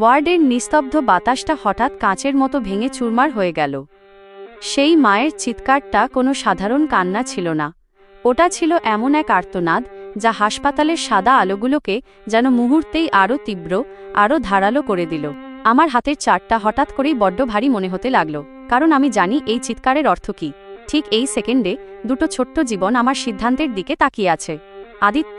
ওয়ার্ডের নিস্তব্ধ বাতাসটা হঠাৎ কাঁচের মতো ভেঙে চুরমার হয়ে গেল। সেই মায়ের চিৎকারটা কোনো সাধারণ কান্না ছিল না। ওটা ছিল এমন এক আর্তনাদ যা হাসপাতালের সাদা আলোগুলোকে যেন মুহূর্তেই আরও তীব্র, আরও ধারালো করে দিল। আমার হাতের চারটা হঠাৎ করেই বড্ড ভারী মনে হতে লাগল, কারণ আমি জানি এই চিৎকারের অর্থ কী। ঠিক এই সেকেন্ডে দুটো ছোট্ট জীবন আমার সিদ্ধান্তের দিকে তাকিয়ে আছে। আদিত্য,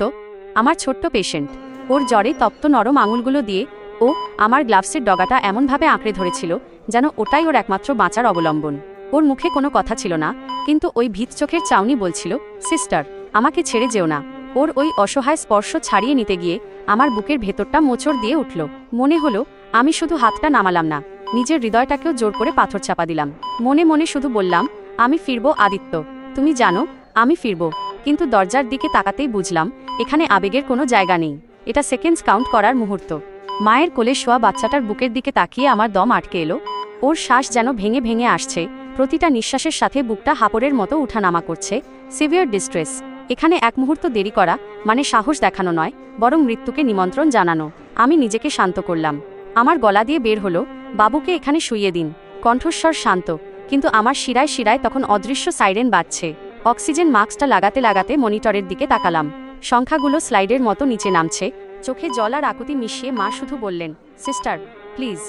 আমার ছোট্ট পেশেন্ট। ওর জ্বরে তপ্ত নরম আঙুলগুলো দিয়ে ও, আমার গ্লাভসের ডগাটা এমনভাবে আঁকড়ে ধরেছিল যেন ওটাই ওর একমাত্র বাঁচার অবলম্বন। ওর মুখে কোনো কথা ছিল না, কিন্তু ওই ভিত চোখের চাউনি বলছিল, সিস্টার, আমাকে ছেড়ে যেও না। ওর ওই অসহায় স্পর্শ ছাড়িয়ে নিতে গিয়ে আমার বুকের ভেতরটা মোচড় দিয়ে উঠল। মনে হলো, আমি শুধু হাতটা নামালাম না, নিজের হৃদয়টাকেও জোর করে পাথর চাপা দিলাম। মনে মনে শুধু বললাম, আমি ফিরব, আদিত্য। তুমি জানো, আমি ফিরব। কিন্তু দরজার দিকে তাকাতেই বুঝলাম, এখানে আবেগের কোনো জায়গা নেই। এটা সেকেন্ডস কাউন্ট করার মুহূর্ত। মায়ের কোলে শোয়া বাচ্চাটার বুকের দিকে তাকিয়ে আমার দম আটকে এলো। ওর শ্বাস যেন ভেঙে ভেঙে আসছে। প্রতিটা নিঃশ্বাসের সাথে বুকটা হাপড়ের মতো উঠানামা করছে। সিভিয়ার ডিস্ট্রেস এখানে এক মুহূর্ত দেরি করা মানে সাহস দেখানো নয়, বরং মৃত্যুকে নিমন্ত্রণ জানানো। আমি নিজেকে শান্ত করলাম। আমার গলা দিয়ে বের হলো, বাবুকে এখানে শুইয়ে দিন। কণ্ঠস্বর শান্ত। কিন্তু আমার শিরায় শিরায় তখন অদৃশ্য সাইরেন বাজছে। অক্সিজেন মাস্কটা লাগাতে লাগাতে মনিটরের দিকে তাকালাম। সংখ্যাগুলো স্লাইডের মতো নিচে নামছে। চোখে জল আর আকুতি মিশিয়ে মা শুধু বললেন, সিস্টার, প্লিজ,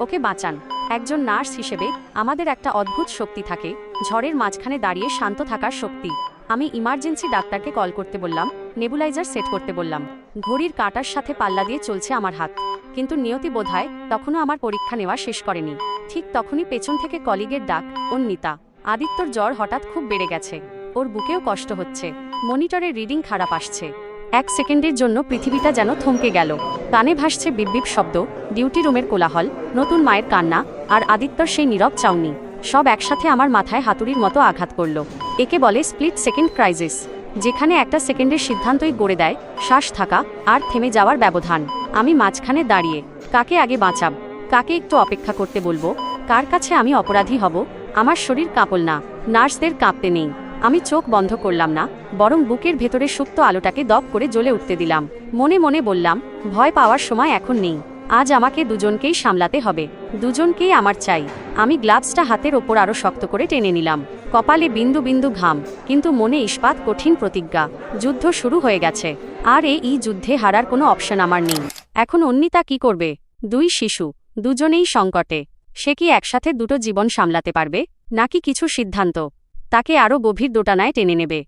ওকে বাঁচান। একজন নার্স হিসেবে আমাদের একটা অদ্ভুত শক্তি থাকে, ঝড়ের মাঝখানে দাঁড়িয়ে শান্ত থাকার শক্তি। আমি ইমার্জেন্সি ডাক্তারকে কল করতে বললাম, নেবুলাইজার সেট করতে বললাম। ঘড়ির কাঁটার সাথে পাল্লা দিয়ে চলছে আমার হাত। কিন্তু নিয়তি বোধহয় তখনও আমার পরীক্ষা নেওয়া শেষ করেনি। ঠিক তখনই পেছন থেকে কলিগের ডাক অন্নিতা আদিত্যর জ্বর হঠাৎ খুব বেড়ে গেছে। ওর বুকেও কষ্ট হচ্ছে। মনিটরের রিডিং খারাপ আসছে। এক সেকেন্ডের জন্য পৃথিবীটা যেন থমকে গেল। কানে ভাসছে বিববিপ শব্দ, ডিউটি রুমের কোলাহল, নতুন মায়ের কান্না, আর আদিত্যর সেই নীরব চাউনি। সব একসাথে আমার মাথায় হাতুড়ির মতো আঘাত করল। একে বলে স্প্লিট সেকেন্ড ক্রাইসিস, যেখানে একটা সেকেন্ডের সিদ্ধান্তই গড়ে দেয় শ্বাস থাকা আর থেমে যাওয়ার ব্যবধান। আমি মাঝখানে দাঁড়িয়ে, কাকে আগে বাঁচাব, কাকে একটু অপেক্ষা করতে বলব, কার কাছে আমি অপরাধী হব, আমার শরীর কাঁপল না, নার্সদের কাঁপতে নেই। আমি চোখ বন্ধ করলাম না, বরং বুকের ভেতরে সুপ্ত আলোটাকে দপ করে জ্বলে উঠতে দিলাম। মনে মনে বললাম, ভয় পাওয়ার সময় এখন নেই। আজ আমাকে দুজনকেই সামলাতে হবে। দুজনকেই আমার চাই। আমি গ্লাভসটা হাতের ওপর আরও শক্ত করে টেনে নিলাম। কপালে বিন্দু বিন্দু ঘাম, কিন্তু মনে ইস্পাত কঠিন প্রতিজ্ঞা। যুদ্ধ শুরু হয়ে গেছে। আর এই যুদ্ধে হারার কোনো অপশন আমার নেই। এখন অন্নিতা কি করবে? দুই শিশু, দুজনেই সংকটে। সে কি একসাথে দুটো জীবন সামলাতে পারবে? নাকি কিছু সিদ্ধান্ত? তাকে আরও গভীর দোটানায় টেনে নেবে।